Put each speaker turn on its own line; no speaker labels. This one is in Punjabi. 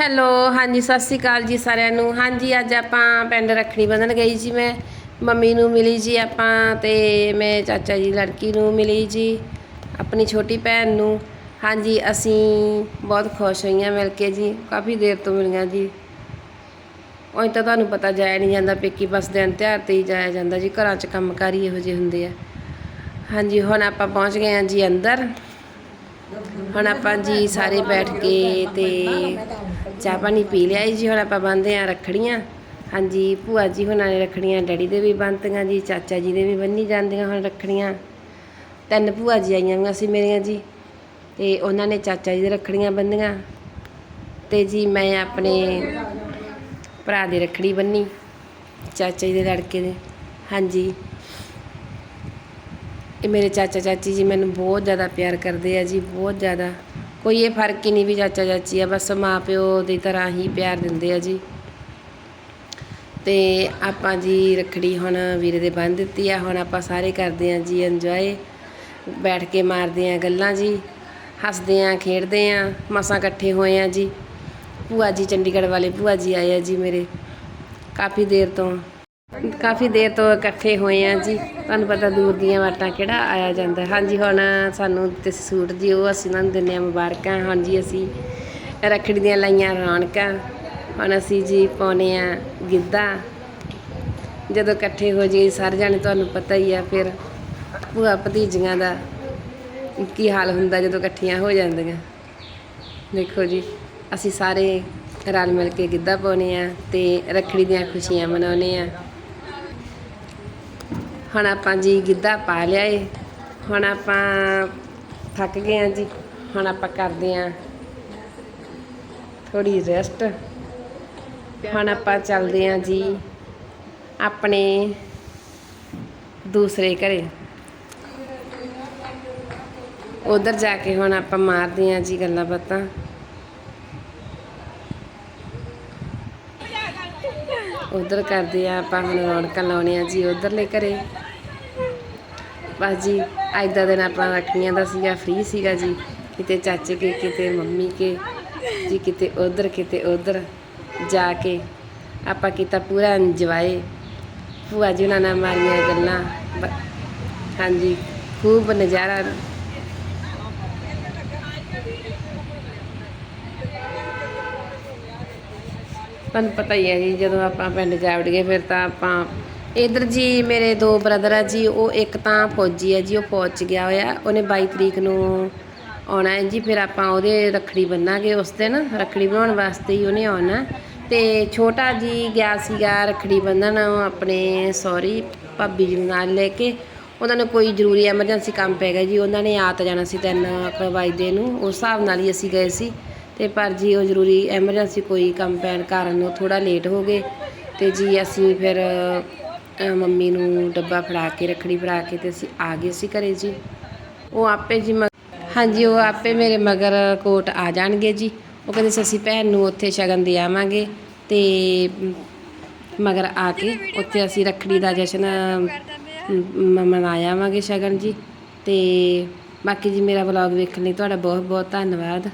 ਹੈਲੋ, ਹਾਂਜੀ, ਸਤਿ ਸ਼੍ਰੀ ਅਕਾਲ ਜੀ ਸਾਰਿਆਂ ਨੂੰ। ਹਾਂਜੀ, ਅੱਜ ਆਪਾਂ ਪਿੰਡ ਰੱਖੜੀ ਬੰਨਣ ਗਈ ਜੀ ਮੈਂ। ਮੰਮੀ ਨੂੰ ਮਿਲੀ ਜੀ ਆਪਾਂ ਤੇ ਮੈਂ ਚਾਚਾ ਜੀ, ਲੜਕੀ ਨੂੰ ਮਿਲੀ ਜੀ, ਆਪਣੀ ਛੋਟੀ ਭੈਣ ਨੂੰ। ਹਾਂਜੀ, ਅਸੀਂ ਬਹੁਤ ਖੁਸ਼ ਹੋਈਆਂ ਮਿਲ ਕੇ ਜੀ, ਕਾਫੀ ਦੇਰ ਤੋਂ ਮਿਲੀਆਂ ਜੀ। ਉਹ ਤਾਂ ਤੁਹਾਨੂੰ ਪਤਾ ਜਾਇਆ ਨਹੀਂ ਜਾਂਦਾ, ਪੇਕੀ ਬਸ ਦਿਨ ਤਿਉਹਾਰ ਤੇ ਹੀ ਜਾਇਆ ਜਾਂਦਾ ਜੀ, ਘਰਾਂ 'ਚ ਕੰਮਕਾਰ ਹੀ ਇਹੋ ਜਿਹੇ ਹੁੰਦੇ ਆ। ਹਾਂਜੀ, ਹੁਣ ਆਪਾਂ ਪਹੁੰਚ ਗਏ ਹਾਂ ਜੀ ਅੰਦਰ। ਹੁਣ ਆਪਾਂ ਜੀ ਸਾਰੇ ਬੈਠ ਕੇ ਤੇ ਚਾਹ ਪਾਣੀ ਪੀ ਲਿਆ ਜੀ, ਹੁਣ ਆਪਾਂ ਬੰਨਦੇ ਆ ਰੱਖੜੀਆਂ। ਹਾਂਜੀ, ਭੂਆ ਜੀ ਹੁਣਾਂ ਨੇ ਰੱਖੜੀਆਂ, ਡੈਡੀ ਦੇ ਵੀ ਬੰਨ੍ਹਤੀਆਂ ਜੀ, ਚਾਚਾ ਜੀ ਦੇ ਵੀ ਬੰਨੀ ਜਾਂਦੀਆਂ ਹੁਣ ਰੱਖੜੀਆਂ। ਤਿੰਨ ਭੂਆ ਜੀ ਆਈਆਂ ਹੋਈਆਂ ਸੀ ਮੇਰੀਆਂ ਜੀ, ਤੇ ਉਹਨਾਂ ਨੇ ਚਾਚਾ ਜੀ ਦੇ ਰੱਖੜੀਆਂ ਬੰਨੀਆਂ। ਤੇ ਜੀ ਮੈਂ ਆਪਣੇ ਭਰਾ ਦੀ ਰੱਖੜੀ ਬੰਨੀ, ਚਾਚਾ ਜੀ ਦੇ ਲੜਕੇ ਦੇ। ਹਾਂਜੀ। ਇਹ ਮੇਰੇ ਚਾਚਾ ਚਾਚੀ ਜੀ ਮੈਨੂੰ ਬਹੁਤ ਜ਼ਿਆਦਾ ਪਿਆਰ ਕਰਦੇ ਆ ਜੀ, ਬਹੁਤ ਜ਼ਿਆਦਾ। ਕੋਈ ਇਹ ਫ਼ਰਕ ਹੀ ਨਹੀਂ ਵੀ ਚਾਚਾ ਚਾਚੀ ਆ, ਬਸ ਮਾਂ ਪਿਓ ਦੀ ਤਰ੍ਹਾਂ ਹੀ ਪਿਆਰ ਦਿੰਦੇ ਆ ਜੀ। ਤੇ ਆਪਾਂ ਜੀ ਰੱਖੜੀ ਹੁਣ ਵੀਰੇ ਦੇ ਬੰਨ ਦਿੱਤੀ ਆ, ਹੁਣ ਆਪਾਂ ਸਾਰੇ ਕਰਦੇ ਆ ਜੀ ਇੰਜੋਏ ਬੈਠ ਕੇ ਮਾਰਦੇ ਆ ਗੱਲਾਂ ਜੀ, ਹੱਸਦੇ ਆ, ਖੇਡਦੇ ਆ, ਮਸਾਂ ਇਕੱਠੇ ਹੋਏ ਆ ਜੀ। ਭੂਆ ਜੀ ਚੰਡੀਗੜ੍ਹ ਵਾਲੇ ਭੂਆ ਜੀ ਆਏ ਆ ਜੀ ਮੇਰੇ, ਕਾਫੀ ਦੇਰ ਤੋਂ। ਕਾਫੀ ਦੇਰ ਤੋਂ ਇਕੱਠੇ ਹੋਏ ਆ ਜੀ। ਤੁਹਾਨੂੰ ਪਤਾ ਦੂਰ ਦੀਆਂ ਵਾਟਾਂ ਕਿਹੜਾ ਆਇਆ ਜਾਂਦਾ। ਹਾਂਜੀ, ਹੁਣ ਸਾਨੂੰ ਦਿੱਤੇ ਸੂਟ ਜੀ, ਉਹ ਅਸੀਂ ਉਹਨਾਂ ਨੂੰ ਦਿੰਦੇ ਆ ਮੁਬਾਰਕਾਂ। ਹਾਂਜੀ ਅਸੀਂ ਰੱਖੜੀ ਦੀਆਂ ਲਾਈਆਂ ਰੌਣਕਾਂ। ਹੁਣ ਅਸੀਂ ਜੀ ਪਾਉਨੇ ਆ ਗਿੱਧਾ। ਜਦੋਂ ਇਕੱਠੇ ਹੋ ਜਾਈਏ, ਸਾਰੇ ਜਾਣੇ ਤੁਹਾਨੂੰ ਪਤਾ ਹੀ ਆ, ਫਿਰ ਭੂਆ ਭਤੀਜੀਆਂ ਦਾ ਕੀ ਹਾਲ ਹੁੰਦਾ ਜਦੋਂ ਇਕੱਠੀਆਂ ਹੋ ਜਾਂਦੀਆਂ। ਦੇਖੋ ਜੀ, ਅਸੀਂ ਸਾਰੇ ਰਲ ਮਿਲ ਕੇ ਗਿੱਧਾ ਪਾਉਨੇ ਆ ਤੇ ਰੱਖੜੀ ਦੀਆਂ ਖੁਸ਼ੀਆਂ ਮਨਾਉਨੇ ਆ ਹੁਣ ਆਪਾਂ ਜੀ ਗਿੱਧਾ ਪਾ ਲਿਆ ਏ। ਹੁਣ ਆਪਾਂ ਥੱਕ ਗਏ ਆ ਜੀ। ਹੁਣ ਆਪਾਂ ਕਰਦੇ ਆ ਥੋੜੀ ਰੈਸਟ ਹੁਣ ਆਪਾਂ ਚੱਲਦੇ ਆ ਜੀ ਆਪਣੇ ਦੂਸਰੇ ਘਰੇ। ਉਧਰ ਜਾ ਕੇ ਹੁਣ ਆਪਾਂ ਮਾਰਦੇ ਆ ਜੀ ਗੱਲਾਂ ਬਾਤਾਂ। ਉਧਰ ਕਰਦੇ ਆ, ਆਪਾਂ ਹੁਣ ਰੌਣਕਾਂ ਲਾਉਣੇ ਆ ਜੀ ਉਧਰਲੇ ਘਰੇ। ਬਸ ਜੀ ਅੱਜ ਦਾ ਦਿਨ ਆਪਾਂ ਰੱਖੜੀਆਂ ਦਾ ਸੀਗਾ ਫ੍ਰੀ ਸੀਗਾ ਜੀ। ਕਿਤੇ ਚਾਚੇ ਕੇ, ਕਿਤੇ ਮੰਮੀ ਕੇ, ਜੀ ਕਿਤੇ ਉਧਰ ਕਿਤੇ ਉਧਰ ਜਾ ਕੇ ਆਪਾਂ ਕੀਤਾ ਪੂਰਾ ਇੰਜੋਏ ਭੂਆ ਜੀ ਉਹਨਾਂ ਨਾਲ ਮਾਰੀਆਂ ਗੱਲਾਂ। ਬ- ਹਾਂਜੀ, ਖੂਬ ਨਜ਼ਾਰਾ। ਤੁਹਾਨੂੰ ਪਤਾ ਹੀ ਹੈ ਜੀ, ਜਦੋਂ ਆਪਾਂ ਪਿੰਡ ਜਾ ਵੜੀਏ ਫਿਰ ਤਾਂ ਆਪਾਂ ਇਧਰ ਜੀ ਮੇਰੇ ਦੋ ਬ੍ਰਦਰ ਆ ਜੀ, ਉਹ ਇੱਕ ਤਾਂ ਫੌਜੀ ਹੈ ਜੀ, ਉਹ ਫੌਜ 'ਚ ਗਿਆ ਹੋਇਆ, ਉਹਨੇ 22 ਤਰੀਕ ਨੂੰ ਆਉਣਾ ਹੈ ਜੀ, ਫਿਰ ਆਪਾਂ ਉਹਦੇ ਰੱਖੜੀ ਬੰਨਾਂਗੇ ਉਸ ਦਿਨ, ਰੱਖੜੀ ਬਣਾਉਣ ਵਾਸਤੇ ਹੀ ਉਹਨੇ ਆਉਣਾ। ਤੇ ਛੋਟਾ ਜੀ ਗਿਆ ਸੀਗਾ ਰੱਖੜੀ ਬੰਨਣ ਆਪਣੇ ਸੌਰੀ ਭਾਬੀ ਜੀ ਨੂੰ ਨਾਲ ਲੈ ਕੇ, ਉਹਨਾਂ ਨੂੰ ਕੋਈ ਜ਼ਰੂਰੀ ਐਮਰਜੈਂਸੀ ਕੰਮ ਪੈ ਗਿਆ ਜੀ, ਉਹਨਾਂ ਨੇ ਆ ਤਾਂ ਜਾਣਾ ਸੀ ਤਿੰਨ ਕੁ ਵਜੇ ਨੂੰ, ਉਸ ਹਿਸਾਬ ਨਾਲ ਹੀ ਅਸੀਂ ਗਏ ਸੀ। ਤੇ ਪਰ ਜੀ ਉਹ ਜ਼ਰੂਰੀ ਐਮਰਜੈਂਸੀ ਕੋਈ ਕੰਮ ਪੈਣ ਕਾਰਨ ਉਹ ਥੋੜਾ ਲੇਟ ਹੋ ਗਏ ਤੇ ਜੀ ਅਸੀਂ ਫਿਰ ਮੰਮੀ ਨੂੰ ਡੱਬਾ ਫੜਾ ਕੇ, ਰੱਖੜੀ ਫੜਾ ਕੇ ਤੇ ਅਸੀਂ ਆ ਗਏ ਸੀ ਘਰੇ ਜੀ। ਉਹ ਆਪੇ ਜੀ ਮ- ਹਾਂਜੀ, ਉਹ ਆਪੇ ਮੇਰੇ ਮਗਰ ਕੋਟ ਆ ਜਾਣਗੇ ਜੀ। ਉਹ ਕਹਿੰਦੇ ਸੀ ਅਸੀਂ ਭੈਣ ਨੂੰ ਉੱਥੇ ਸ਼ਗਨ ਦੇ ਆਵਾਂਗੇ ਤੇ ਮਗਰ ਆ ਕੇ ਉੱਥੇ ਅਸੀਂ ਰੱਖੜੀ ਦਾ ਜਸ਼ਨ ਮ- ਮਨਾਇਆ ਆਵਾਂਗੇ ਸ਼ਗਨ ਜੀ। ਤੇ ਬਾਕੀ ਜੀ ਮੇਰਾ ਵਲੌਗ ਵੇਖਣ ਲਈ ਤੁਹਾਡਾ ਬਹੁਤ ਬਹੁਤ ਧੰਨਵਾਦ।